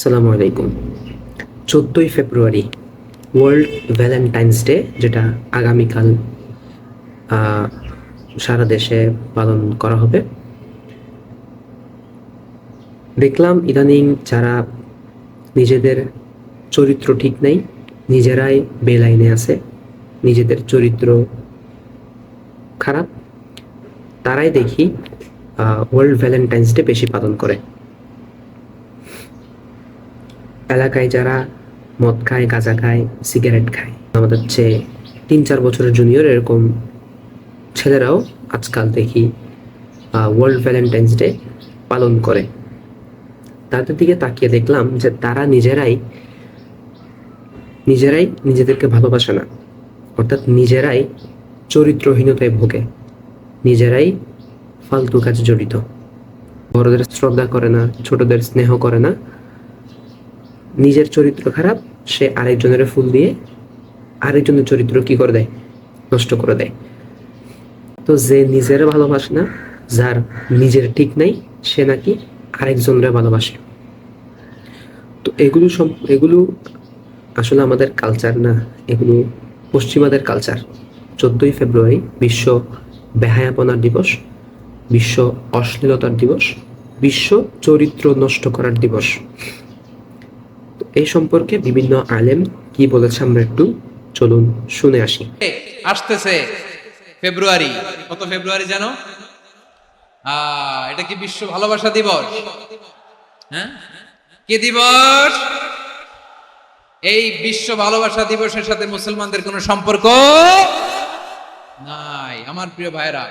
আসসালামু আলাইকুম। চোদ্দোই ফেব্রুয়ারি ওয়ার্ল্ড ভ্যালেন্টাইন্স ডে যেটা আগামীকাল সারা দেশে পালন করা হবে। দেখলাম ইদানিং যারা নিজেদের চরিত্র ঠিক নেই, নিজেরাই বেলাইনে আছে, নিজেদের চরিত্র খারাপ, তারাই দেখি ওয়ার্ল্ড ভ্যালেন্টাইন্স ডে বেশি পালন করে। এলাকায় যারা মদ খায়, গাঁজা খায়, সিগারেট খায়, আমাদের চেয়ে তিন চার বছরের জুনিয়র এরকম ছেলেরাও আজকাল দেখি ওয়ার্ল্ড ভ্যালেন্টাইন্স ডে পালন করে। তাদের দিকে তাকিয়ে দেখলাম যে তারা নিজেরাই নিজেরাই নিজেদেরকে ভালোবাসে না। অর্থাৎ নিজেরাই চরিত্রহীনতায় ভোগে, নিজেরাই ফালতু কাজে জড়িত। বড়দের শ্রদ্ধা করে না, ছোটদের স্নেহ করে না নিজের চরিত্র খারাপ, সে আরেকজনের ফুল দিয়ে আরেকজনের চরিত্র কি করে দেয়? নষ্ট করে দেয়। তো যে নিজের ভালোবাসে না, যার নিজের ঠিক নাই, সে নাকি আরেকজনের ভালোবাসে। তো এগুলো সম- এগুলো আসলে আমাদের কালচার না, এগুলো পশ্চিমাদের কালচার চোদ্দই ফেব্রুয়ারি বিশ্ব বেহায়াপনার দিবস, বিশ্ব অশ্লীলতার দিবস, বিশ্ব চরিত্র নষ্ট করার দিবস। এই সম্পর্কে বিভিন্ন আলেম কি বলেছে আমরা একটু চলুন শুনে আসি। আসতেছে ফেব্রুয়ারি। কত ফেব্রুয়ারি জানো? এটা কি বিশ্ব ভালোবাসা দিবস? হ্যাঁ? কি দিবস? এই বিশ্ব ভালোবাসা দিবসের সাথে মুসলমানদের কোনো সম্পর্ক নাই আমার প্রিয় ভাইরা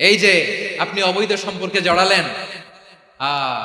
এই যে আপনি অবৈধ সম্পর্কে জড়ালেন আহ,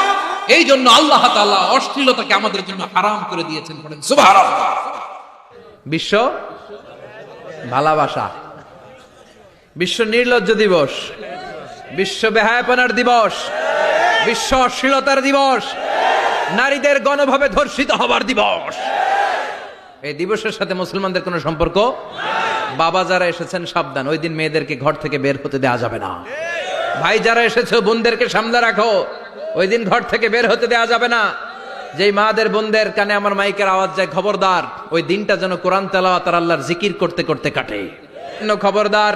এই জন্য আল্লাহ তাআলা অশ্লীলতাকে আমাদের জন্য হারাম করে দিয়েছেন বলেন বিশ্ব ভালোবাসা। বিশ্ব নির্লজ্জ দিবস। বিশ্ব বেহায়াপনার দিবস। বিশ্ব অশ্লীলতার দিবস। নারীদের গণভাবে ধর্ষিত হবার দিবস। এই দিবসের সাথে মুসলমানদের কোনো সম্পর্ক? বাবা যারা এসেছেন, সাবধান। ওই দিন মেয়েদেরকে ঘর থেকে বের হতে দেওয়া যাবে না। ভাই যারা এসেছে, বোনদেরকে সামনে রাখো। ওই দিন ঘর থেকে বের হতে দেওয়া যাবে না। যেই মাদের বোনদের কানে আমার মাইকের আওয়াজ যায়, খবরদার, ওই দিনটা যেন কোরআন তেলাওয়াত আর আল্লাহর জিকির করতে করতে কাটে। খবরদার?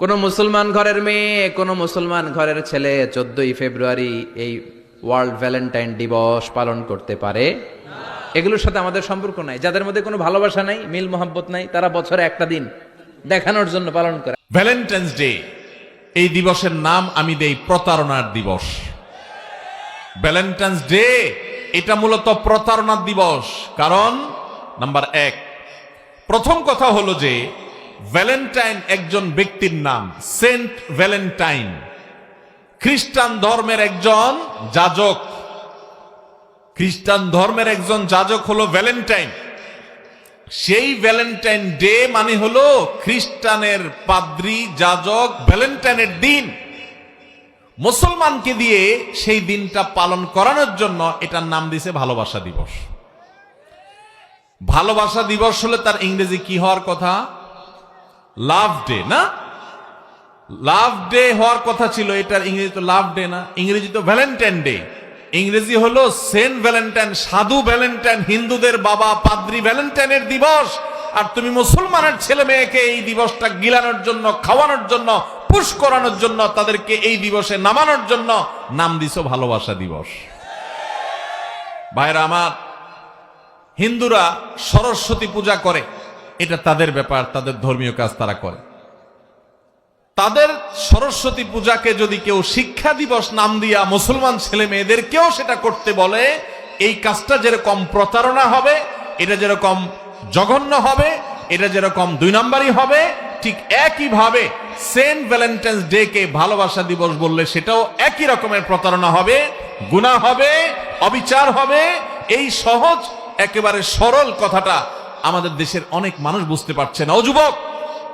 কোন মুসলমান ঘরের মেয়ে, কোন মুসলমান ঘরের ছেলে চোদ্দই ফেব্রুয়ারি এই ওয়ার্ল্ড ভ্যালেন্টাইন দিবস পালন করতে পারে? এগুলোর সাথে আমাদের সম্পর্ক নাই। যাদের মধ্যে কোনো ভালোবাসা নাই, মিল, মোহাব্বত নাই, তারা বছরে একটা দিন দেখানোর জন্য পালন করে। ভ্যালেন্টাইন্স ডে এই দিবসের নাম আমি দেই প্রতারণার দিবস। ভ্যালেন্টাইন্স ডে এটা মূলত প্রতারণার দিবস। কারণ, নাম্বার এক, প্রথম কথা হলো যে ভ্যালেন্টাইন একজন ব্যক্তির নাম সেন্ট ভ্যালেন্টাইন খ্রিস্টান ধর্মের একজন যাজক। খ্রিস্টান ধর্মের একজন যাজক হলো ভ্যালেন্টাইন সেই ভ্যালেন্টাইন ডে মানে হলো খ্রিস্টানের পাদ্রি যাজক ভ্যালেন্টাইনের দিন। মুসলমানকে দিয়ে সেই দিনটা পালন করানোর জন্য এটার নাম দিছে ভালোবাসা দিবস। ভালোবাসা দিবস হলে তার ইংরেজি কি হওয়ার কথা? লাভ ডে, না? লাভ ডে হওয়ার কথা ছিল, এটার ইংরেজি তো লাভ ডে না, ইংরেজি তো ভ্যালেন্টাইন ডে। ইংরেজি হলো সেন্ট ভ্যালেন্টাইন, সাধু ভ্যালেন্টাইন, হিন্দুদের বাবা পাদ্রি ভ্যালেন্টাইনের দিবস। আর তুমি মুসলমানের ছেলে মেয়েকে এই দিবসটা গিলানোর জন্য, খাওয়ানোর জন্য, পুশ করানোর জন্য, তাদেরকে এই দিবসে নামানোর জন্য নাম দিছো ভালোবাসা দিবস। ভাইরা আমার, হিন্দুরা সরস্বতী পূজা করে, এটা তাদের ব্যাপার, তাদের ধর্মীয় কাজ তারা করে। তাদের সরস্বতী পূজাকে যদি কেউ শিক্ষা দিবস নাম দিয়া মুসলমান ছেলে মেয়েদেরকেও সেটা করতে বলে, এই কাজটা যেরকম প্রতারণা হবে, এটা যেরকম জঘন্য হবে, এটা যেরকম দুই নম্বরই হবে, ঠিক একইভাবে সেন্ট ভ্যালেন্টাইন্স ডে কে ভালোবাসা দিবস বললে সেটাও একই রকমের প্রতারণা হবে গুণা হবে, অবিচার হবে। এই সহজ, একেবারে সরল কথাটা আমাদের দেশের অনেক মানুষ বুঝতে পারছে না। ও যুবক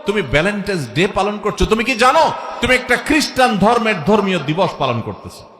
তুমি ভ্যালেন্টাইন্স ডে পালন করছ। তুমি কি জানো? তুমি একটা খ্রিস্টান ধর্মের ধর্মীয় দিবস পালন করতেছো।